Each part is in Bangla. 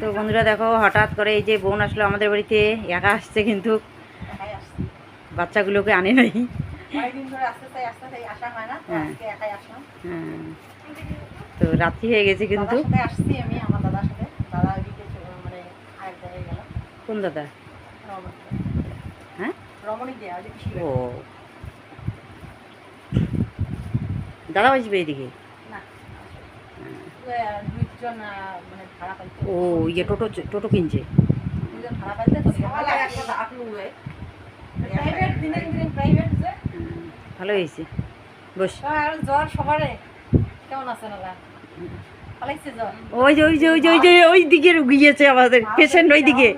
তো বন্ধুরা দেখো হঠাৎ করে এই যে বোন আসলো আমাদের বাড়িতে একা আসছে কিন্তু। বাচ্চাগুলোকে আনে নাই। হয় তো হ্যাঁ। তো রাত্রি হয়ে গেছে কিন্তু। মানে কোন দাদা? হ্যাঁ? ও। দাদা আসবে এদিকে? না মানে ও ইয়ে টোটো টোটো কিনছে? দুইজন ভাড়া পাইতে তো প্রাইভেট দিনে দিনে প্রাইভেট যে। ভালো হয়েছে। বস। আর জ্বর সবারে। কেমন আছেন ওই যে ওই যে ওই যে ওই যে ওই দিকে গিয়েছে আমাদের পেশেন্ট ওই দিকে।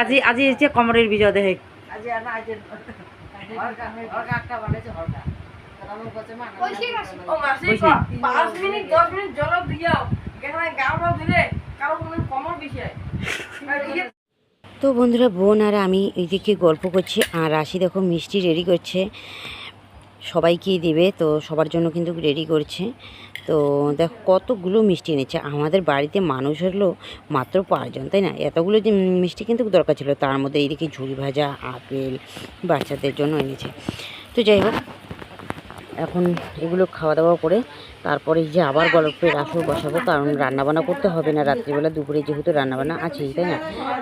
আজি আজি কমরের বিজয় দেখে। পাঁচ মিনিট দশ মিনিট জল দিয়াও এখানে দিলে কারও কোনো কমর বিষয় তো বন্ধুরা বোন আর আমি এইদিকে গল্প করছি আর রাশি দেখো মিষ্টি রেডি করছে সবাইকেই দেবে তো সবার জন্য কিন্তু রেডি করছে তো দেখো, কতগুলো মিষ্টি এনেছে। আমাদের বাড়িতে মানুষ হলো মাত্র পাঁচজন, তাই না? এতগুলো যে মিষ্টি কিন্তু দরকার ছিল। তার মধ্যে এইদিকে ঝুড়ি ভাজা, আপেল বাচ্চাদের জন্য এনেছে। তো যাই হোক, এখন এগুলো খাওয়া দাওয়া করে তারপরে যে আবার গল্পের আসর বসাবো, কারণ রান্নাবান্না করতে হবে না। রাত্রিবেলা দুপুরে যেহেতু রান্নাবান্না আছেই, তাই না?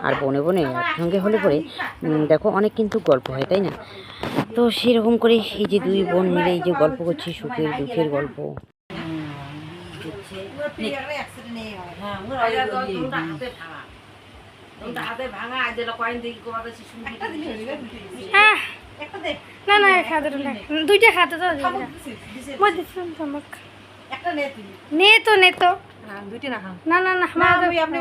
আর বনে বনে একসঙ্গে হলে পরে দেখো অনেক কিন্তু গল্প হয়, তাই না? তো সেরকম করে এই যে দুই বোন মিলে এই যে গল্প করছি, সুখের দুঃখের গল্প। না না খাতে তো না দুইটা খাতে তো নে তুই নে তো নে তো। হ্যাঁ দুইটা না খাও না না না না। আমার আমি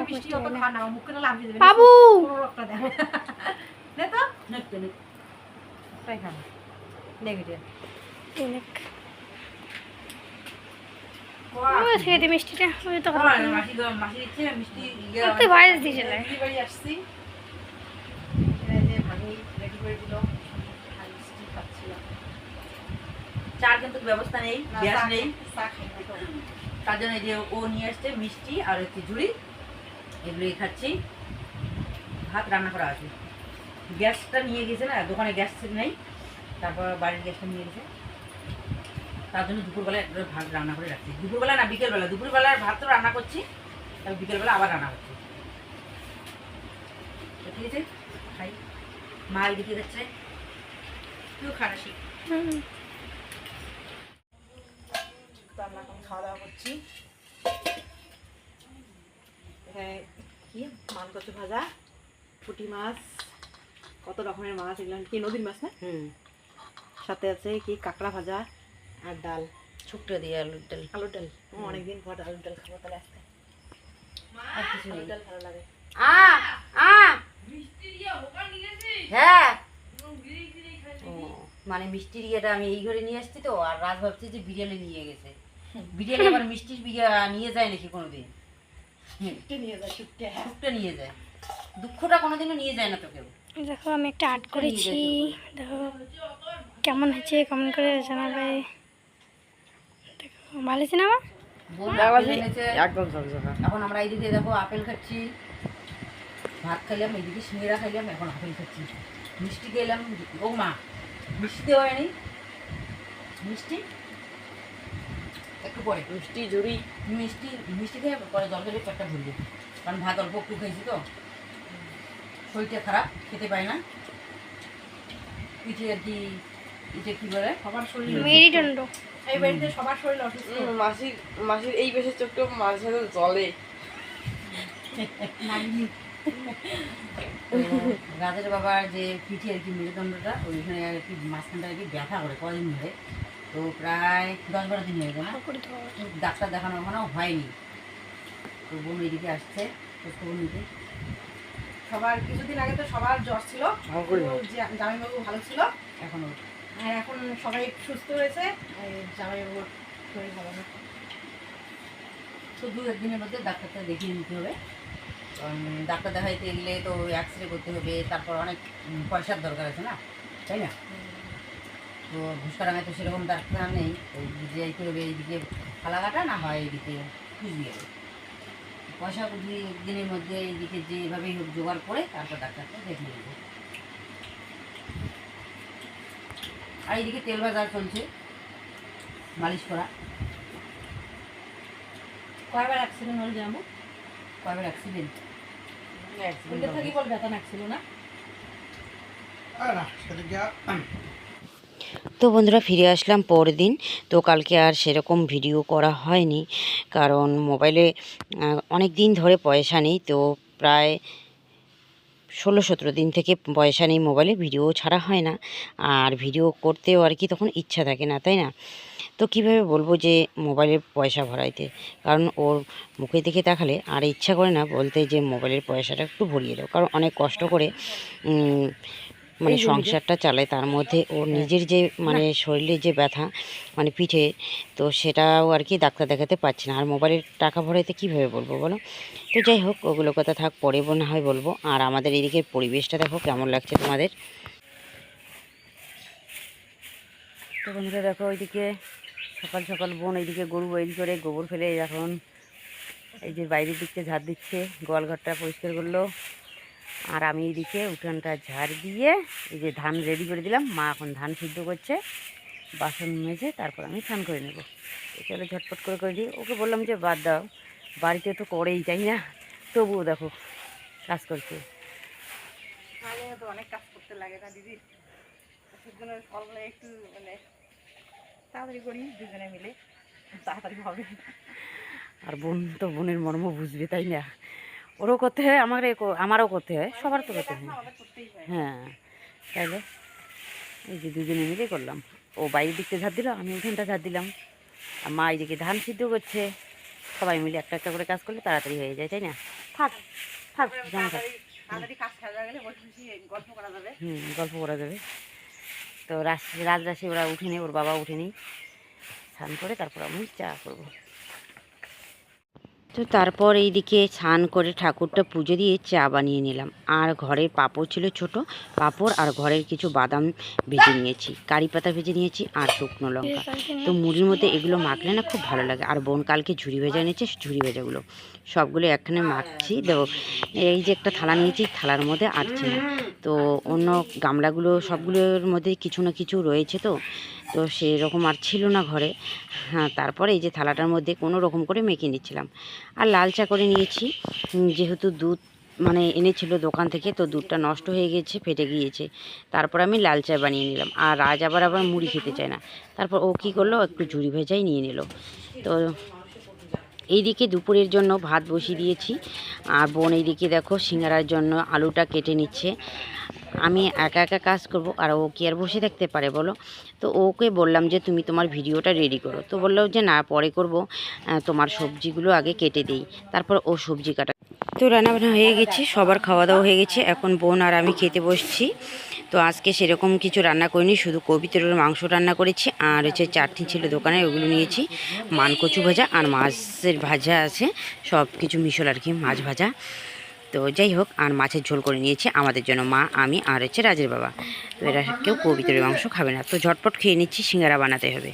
এখানে যে ভাবি রেডি করে দিল। খাই মিষ্টি খাচ্ছিলাম। চার কিন্তু ব্যবস্থা নেই না, গ্যাস নেই। তো। তার জন্য এই যে ও নিয়ে আসছে মিষ্টি আর ঝুড়ি এগুলোই খাচ্ছি। ভাত রান্না করা আছে। গ্যাসটা নিয়ে গেছে না দোকানে গ্যাস নেই। তারপর বাড়ির গ্যাসটা নিয়ে গেছে। তার জন্য দুপুরবেলা একটা ভাত রান্না করে রাখছি। দুপুরবেলা না বিকেলবেলা। দুপুরবেলার ভাত তো রান্না করছি তারপর বিকেলবেলা আবার রান্না করছি। ঠিক আছে খাই। মা এদিকে যাচ্ছে। খারাসি। তো আমরা এখন খাওয়া দাওয়া করছি। এখানে কি? ভাজা পুঁটি মাছ কত রকমের মাছ এগুলো? কি নদীর মাছ না? হুম। সাথে আছে কি? কাঁকড়া ভাজা। আর ডাল। শুক্তো দিয়ে আলুর ডাল। আলুর ডাল। অনেকদিন পর আলুর ডাল খাব তাহলে আজকে। আর কিছু নেই। ডাল ভালো লাগে। আ আ। হ্যাঁ। মানে মিষ্টির ইয়েটা আমি এই ঘরে নিয়ে আসছি তো আর রাজ ভাবছি যে বিরিয়ানি নিয়ে গেছে। বিরিয়ানি আবার মিষ্টির বিয়া নিয়ে যায় নাকি কোনোদিন? শুটে নিয়ে যায় দুঃখটা কোনোদিনও নিয়ে যায় না তো কেউ। দেখো আমি একটা আর্ট করেছি। দেখো কেমন হয়েছে কেমন করে জানাবে। ভালো না আমার আপেল এখন আমরা এইদিকে দেখো আপেল খাচ্ছি ভাত খাইলাম এইদিকে সিঙ্গেরা খাইলাম এখন আপেল খাচ্ছি। মিষ্টি খেলাম ও মা মিষ্টি হয়নি। মিষ্টি? একটু পরে। মিষ্টি ঝুড়ি। মিষ্টি মিষ্টি খেয়ে পরে জল খেলে পেটটা ভরবে কারণ ভাত অল্প একটু খেয়েছি তো। শরীরটা খারাপ খেতে পাই না। পিঠে আর কি এটা কি বলে? সবার শরীর মেরুদণ্ড। এই বাড়িতে সবার শরীর অসুস্থ। মাসির মাসির এই বেশি চোখটা মাঝে সাথে জলে রাজের বাবার যে পিঠে আর কি মেরুদণ্ডটা ওইখানে আর কি মাঝখানটা আর কি ব্যথা করে কদিন ধরে। তো প্রায় দশ বারো দিন হয়ে গেল। তো ডাক্তার দেখানো ওখানেও হয়নি। তো বোন এদিকে আসছে নিতে সবার কিছুদিন আগে তো সবার জ্বর ছিল। জা- জামাইবাবু ভালো ছিল। এখনও আর এখন সবাই সুস্থ হয়েছে, আর না। তো দু একদিনের মধ্যে ডাক্তারটা দেখিয়ে নিতে হবে। ডাক্তার দেখাইতে গেলে তো এক্স রে করতে হবে, তারপর অনেক পয়সার দরকার আছে না, তাই না? তো ঘুষকারাঙায় তো সেরকম ডাক্তার নেই, ওই যাইতে হবে এইদিকে ফালাকাটা, না হয় এইদিকে কুচবিহারে পয়সা দুই দিনের মধ্যে এইদিকে যেভাবেই হোক জোগাড় করে, তারপর ডাক্তারটা দেখে নেব আর এইদিকে তেল ভাজা চলছে। মালিশ করা। কয়বার অ্যাক্সিডেন্ট হল জানব কয়বার অ্যাক্সিডেন্ট তো বন্ধুরা, ফিরে আসলাম পরের দিন। তো কালকে আর সেরকম ভিডিও করা হয়নি, কারণ মোবাইলে অনেক দিন ধরে পয়সা নেই, তো প্রায় ষোলো সতেরো দিন থেকে পয়সা নেই মোবাইলে, ভিডিও ছাড়া হয় না। আর ভিডিও করতেও আর কি তখন ইচ্ছা থাকে না, তাই না? তো কীভাবে বলব যে মোবাইলের পয়সা ভরাইতে? কারণ ওর মুখে দেখে তাকালে আর ইচ্ছা করে না বলতে যে মোবাইলের পয়সাটা একটু ভরিয়ে দাও। কারণ অনেক কষ্ট করে মানে সংসারটা চালায় তার মধ্যে ওর নিজের যে মানে শরীরে যে ব্যথা মানে পিঠে তো সেটাও আর কি ডাক্তার দেখাতে পারছে না। আর মোবাইলের টাকা ভরাইতে কীভাবে বলব বলো? তো যাই হোক ওগুলো কথা থাক পরে না হয় বলব। আর আমাদের এদিকের পরিবেশটা দেখো কেমন লাগছে তোমাদের? তো বন্ধুরা দেখো ওইদিকে সকাল সকাল বোন এইদিকে গরু বইল করে গোবর ফেলে এখন এই যে বাইরের দিকটা ঝাড় দিচ্ছে গোয়ালঘরটা পরিষ্কার করল। আর আমি এইদিকে উঠানটা ঝাড় দিয়ে এই যে ধান রেডি করে দিলাম। মা এখন ধান সিদ্ধ করছে বাসন মেজে তারপর আমি স্নান করে নেব। চলো ঝটপট করে করে দিই। ওকে বললাম যে বাদ দাও বাড়িতে তো করেই যাই না? তবুও দেখো কাজ করছে। অনেক কাজ করতে লাগে না দিদি? একটু মানে তাড়াতাড়ি করি দুজনে মিলে। তাড়াতাড়ি হবে। আর বোন তো বোনের মর্ম বুঝবে তাই না? ওরও করতে হয় আমার আমারও করতে হয় সবার তো করতে হয়। হয় তাহলে এই যে দুজনে মিলে করলাম। ও বাইরের দিকটা ঝাড় দিল আমি উঠানটা ঝাড় দিলাম। আর মা এইদিকে ধান সিদ্ধ করছে সবাই মিলে একটা একটা করে কাজ করলে তাড়াতাড়ি হয়ে যায় তাই না? থাক থাক হুম গল্প করা যাবে। তো রাস রাজরাশি ওরা উঠেনি ওর বাবা উঠেনি। স্নান করে তারপর আমি চা করব। তো তারপর এইদিকে স্নান করে ঠাকুরটা পুজো দিয়ে চা বানিয়ে নিলাম। আর ঘরের পাঁপড় ছিল ছোট, পাঁপড় আর ঘরের কিছু বাদাম ভেজে নিয়েছি, কারি পাতা ভেজে নিয়েছি আর শুকনো লঙ্কা। তো মুড়ির মধ্যে এগুলো মাখলে না খুব ভালো লাগে। আর বোন কালকে ঝুড়ি ভেজা নিয়েছে ঝুড়ি ভেজাগুলো। সবগুলো একখানে মাখছি। দেখো এই যে একটা থালা নিয়েছি, থালার মধ্যে আটছে না। তো অন্য গামলাগুলো সবগুলোর মধ্যে কিছু না কিছু রয়েছে তো। তো সেরকম আর ছিল না ঘরে। হ্যাঁ তারপরে এই যে থালাটার মধ্যে কোনো রকম করে মেখে নিচ্ছিলাম। আর লাল চা করে নিয়েছি। যেহেতু দুধ মানে এনেছিল দোকান থেকে, তো দুধটা নষ্ট হয়ে গেছে, ফেটে গিয়েছে। তারপর আমি লাল চা বানিয়ে নিলাম। আর রাজ আবার আবার মুড়ি খেতে চায় না। তারপর ও কী করল? একটু ঝুড়ি ভেজাই নিয়ে নিল। তো এইদিকে দুপুরের জন্য ভাত বসিয়ে দিয়েছি। আর বোন এইদিকে দেখো, সিঙ্গারার জন্য আলুটা কেটে নিচ্ছে। আমি একা একা কাজ করব আর ও কি আর বসে থাকতে পারে বলো? তো ওকে বললাম যে, তুমি তোমার ভিডিওটা রেডি করো। তো বলল যে, না, পরে করব। তোমার সবজিগুলো আগে কেটে দেই। তারপর ও সবজি কাটা তো রান্নাবান্না হয়ে গেছে, সবার খাওয়া দাওয়া হয়ে গেছে। এখন বোন আর আমি খেতে বসছি। তো আজকে সেরকম কিছু রান্না করিনি, শুধু কবিতরের মাংস রান্না করেছি আর হচ্ছে চাটনি ছিল দোকানে, ওগুলো নিয়েছি। মানকচু ভাজা আর মাছের ভাজা আছে সব কিছু মিশল আর কি, মাছ ভাজা। তো যাই হোক আর মাছের ঝোল করে নিয়েছি আমাদের জন্য মা আমি আর হচ্ছে রাজের বাবা। তো এরা কেউ কবিতরের মাংস খাবে না। তো ঝটপট খেয়ে নিচ্ছি সিঙ্গারা বানাতে হবে।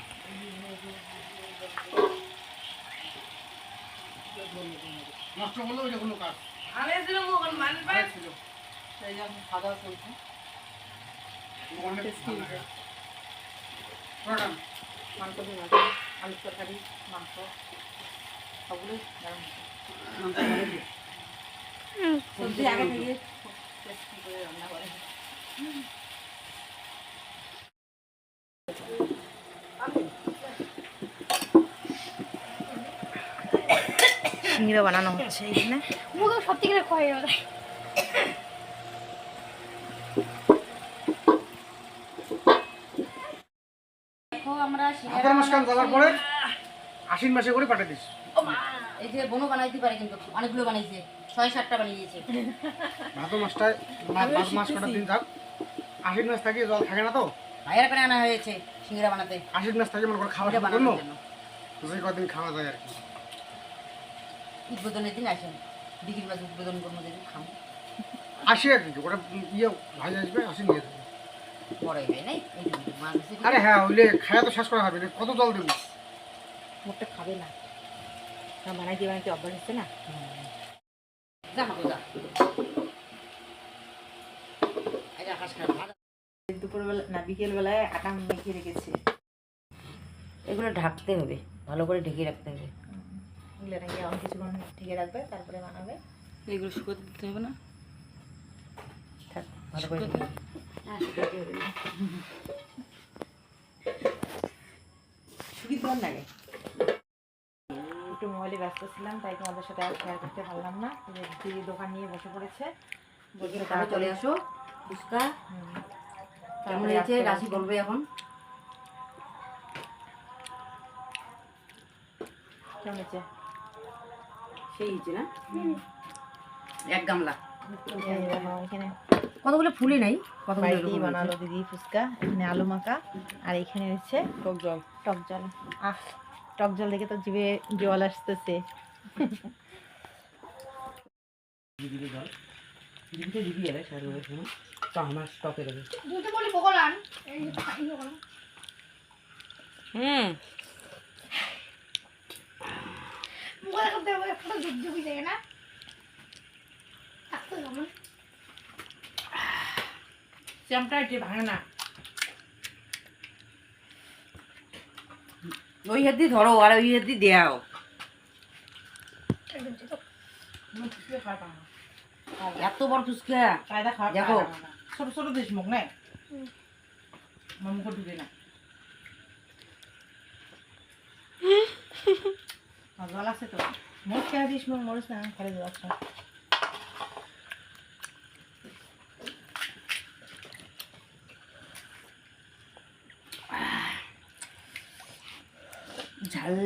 মাংস দিয়ে। সবজি আগে থেকে রান্না করে সিঙ্গিরা বানানো হচ্ছে এইখানে মুখে সব থেকে আমরা পরে আশ্বিন মাসে করে পাঠিয়ে দিস। এই যে বোনও বানাইতে পারে কিন্তু অনেকগুলো বানাইছে। ছয় সাতটা বানিয়েছে ভাদ্র মাসটায় মা- মাস মাস কটা দিন থাক আশ্বিন মাস থাকি জল থাকে না তো? ভাইয়ের করে আনা হয়েছে সিঙ্গিরা বানাতে। আশ্বিন মাস থাকে মনে করো খাওয়া বানানোর জন্য। সেই কদিন খাওয়া যায় আর কি। উদ্বোধনের দিন আসেন। দিদির মাঝে উদ্বোধন করব যেদিন খাম আসি আর কি ওটা ইয়ে ভাই আসবে আসি নিয়ে যাবে। বড় নাই? মাছ আরে হ্যাঁ ওইলে খায়া তো শেষ করা হবে না। কত জল দেবো? মোটটা খাবে না। না বানাইতে বানাইতে অভ্যাস হচ্ছে না যা হাবো যা এই যে আকাশ খারাপ ভাত দুপুরবেলা না বিকেলবেলায় আটা মেখে রেখেছি। এগুলো ঢাকতে হবে ভালো করে ঢেকে রাখতে হবে। এগুলো নাকি অনেক কিছুক্ষণ ঢেকে রাখবে তারপরে বানাবে। এগুলো শুকোতে দিতে হবে না? থাক ভালো করে সুখী তোমার লাগে। মোবাইলে ব্যস্ত ছিলাম তাই তোমাদের সাথে আর শেয়ার করতে পারলাম না। যে দিদি দোকান নিয়ে বসে পড়েছে। তাহলে চলে আসো ফুচকা। কেমন হয়েছে? রাশি বলবে এখন। কেমন হয়েছে? সেই হয়েছে না? এক গামলা। এখানে। কতগুলো ফুলে নাই? কতগুলো বানালো দিদি ফুচকা এখানে আলু মাখা আর এখানে হচ্ছে টক জল। টক জল। আহ টক জল দেখে তো জিভে জল আসতেছে। দিবি তো দিবি এবার সারি হবে শোনো তো আমার স্টপে দেবে দুটো বলি বকলান হুম মুখে করতে হবে ফটো ঝুপ ঝুপি যায় না থাকতো কেমন চ্যামটা এটি ভাঙে না ওই হাত দিয়ে ধরো আর ওই হাত দিয়ে দেও এত বড় ফুচকা দেখো। ছোট ছোট দিস মুখ না। আমার মুখে ঢুকে না। আর জল আছে তো। মরিচ কেন দিস মুখ? মরিচ না ফেলে দেওয়া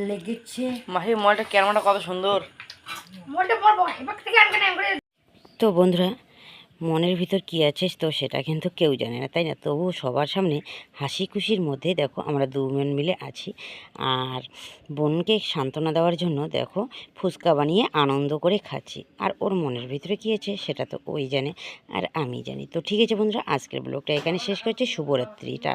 লেগেছে। মাসির মলটা ক্যামেরাটা কত সুন্দর। তো বন্ধুরা মনের ভিতর কি আছে তো সেটা কিন্তু কেউ জানে না তাই না? তবুও সবার সামনে হাসি খুশির মধ্যে দেখো আমরা দু বোন মিলে আছি। আর বোনকে সান্ত্বনা দেওয়ার জন্য দেখো ফুচকা বানিয়ে আনন্দ করে খাচ্ছি। আর ওর মনের ভিতরে কী আছে সেটা তো ওই জানে আর আমি জানি। তো ঠিক আছে বন্ধুরা আজকের ব্লগটা এখানে শেষ করছি। শুভরাত্রিটা।